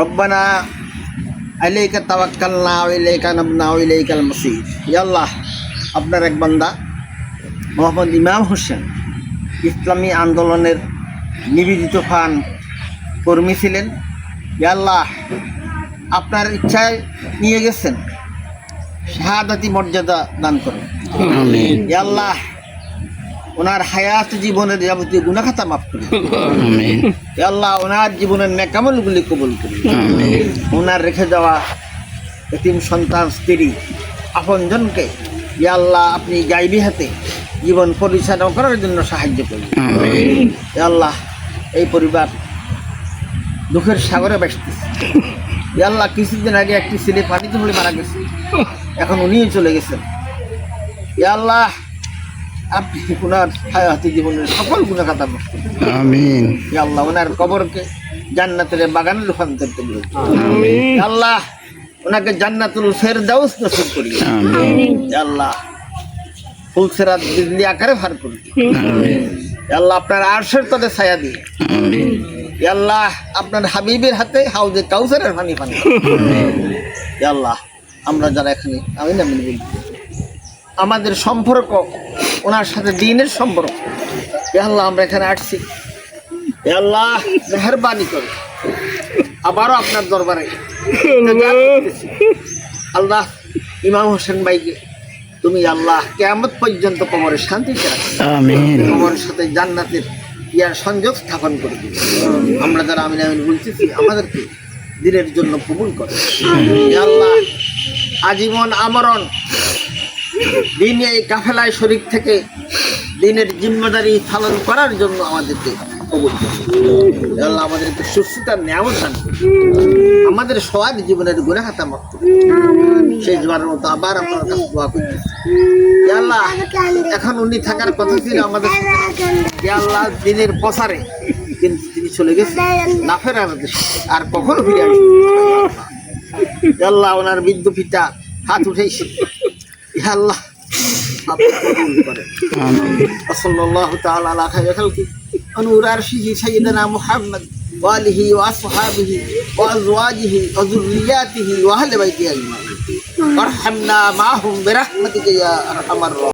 রব্বানা আলাইকা তাওয়াক্কালনা ওয়া ইলাইকা নাবনা ওয়া ইলাইকাল মাসির ইয়া আল্লাহ আপনার এক বান্দা মোহাম্মদ ইমাম হোসেন ইসলামী আন্দোলনের নিবেদিত ফান কর্মী ছিলেন। ইয়া আল্লাহ আপনার ইচ্ছায় নিয়ে গেছেন। শাহাদাতি মর্যাদা দান করুন। আল্লাহ ওনার হায়াত জীবনের যাবতীয় গুণাখাতা মাফ ইয়া আল্লাহ ওনার জীবনের নেকামলগুলি কবুল আমিন। ওনার রেখে যাওয়া এতিম সন্তান স্ত্রী আপনজনকে ইয়া আল্লাহ আপনি গাইবি হাতে জীবন পরিচালনা করার জন্য সাহায্য করুন। আমিন। আল্লাহ এই পরিবার দুঃখের সাগরে ব্যস্তেছে ইয়া আল্লাহ কিছুদিন আগে একটি ছেলে পানিতে পড়ে মারা গেছে। এখন উনিও চলে গেছেন। আল্লাহ আপনি ওনার হায়াতি জীবনের সকল গুণাখাতা মাফ আমিন। আল্লাহ ওনার কবরকে জান্নাতের বাগানে রূপান্তর করুন আল্লাহ ওনাকে জান্নাতুল ফেরদাউস নসিব করি আল্লাহ ফুলসেরাত বিজলি আকারে ভার করুন আল্লাহ আপনার আরশের তলে ছায়া দিন আল্লাহ আপনার হাবিবের হাতে হাউজে কাউসারের পানি পানি আল্লাহ আমরা যারা এখানে আমি না বলছি আমাদের সম্পর্ক ওনার সাথে দিনের সম্পর্ক। আল্লাহ আমরা এখানে আসছি। আল্লাহ। মেহরবানি করে। আবারও আপনার দরবারে। আল্লাহ। ইমাম হোসেন ভাইকে তুমি আল্লাহ কেয়ামত পর্যন্ত কবরে শান্তিতে রাখো সাথে জান্নাতের ইয়ার সংযোগ স্থাপন করে আমরা যারা আমিন আমিন বলতেছি আমাদেরকে দিনের জন্য কবুল করে। আল্লাহ আজীবন আমরণ দিন এই কাফেলায় শরীর থেকে দিনের জিম্মাদারি পালন করার জন্য আমাদেরকে করে। আল্লাহ আমাদেরকে সুস্থতার নিয়ামত দান আমাদের সবার জীবনের গুণে হাতা মাফ করুন। শেষবারের মতো আবার আপনার কাছে দোয়া ইয়া আল্লাহ এখন উনি থাকার কথা ছিল আমাদের। আল্লাহ দিনের প্রসারে কিন্তু তিনি চলে গেছে না ফেরার। আর কখনো ফিরে। ইয়া আল্লাহ ওনার বৃদ্ধ পিতা হাত উঠেছে আল্লাহ আপনি কবুল করেন আমিন وصلى الله تعالى على خير خلقه ونور عرشه سيدنا محمد وآله وأصحابه وأزواجه وذرياته وأهل بيته أجمعين وارحمنا معهم برحمتك يا أرحم الراحمين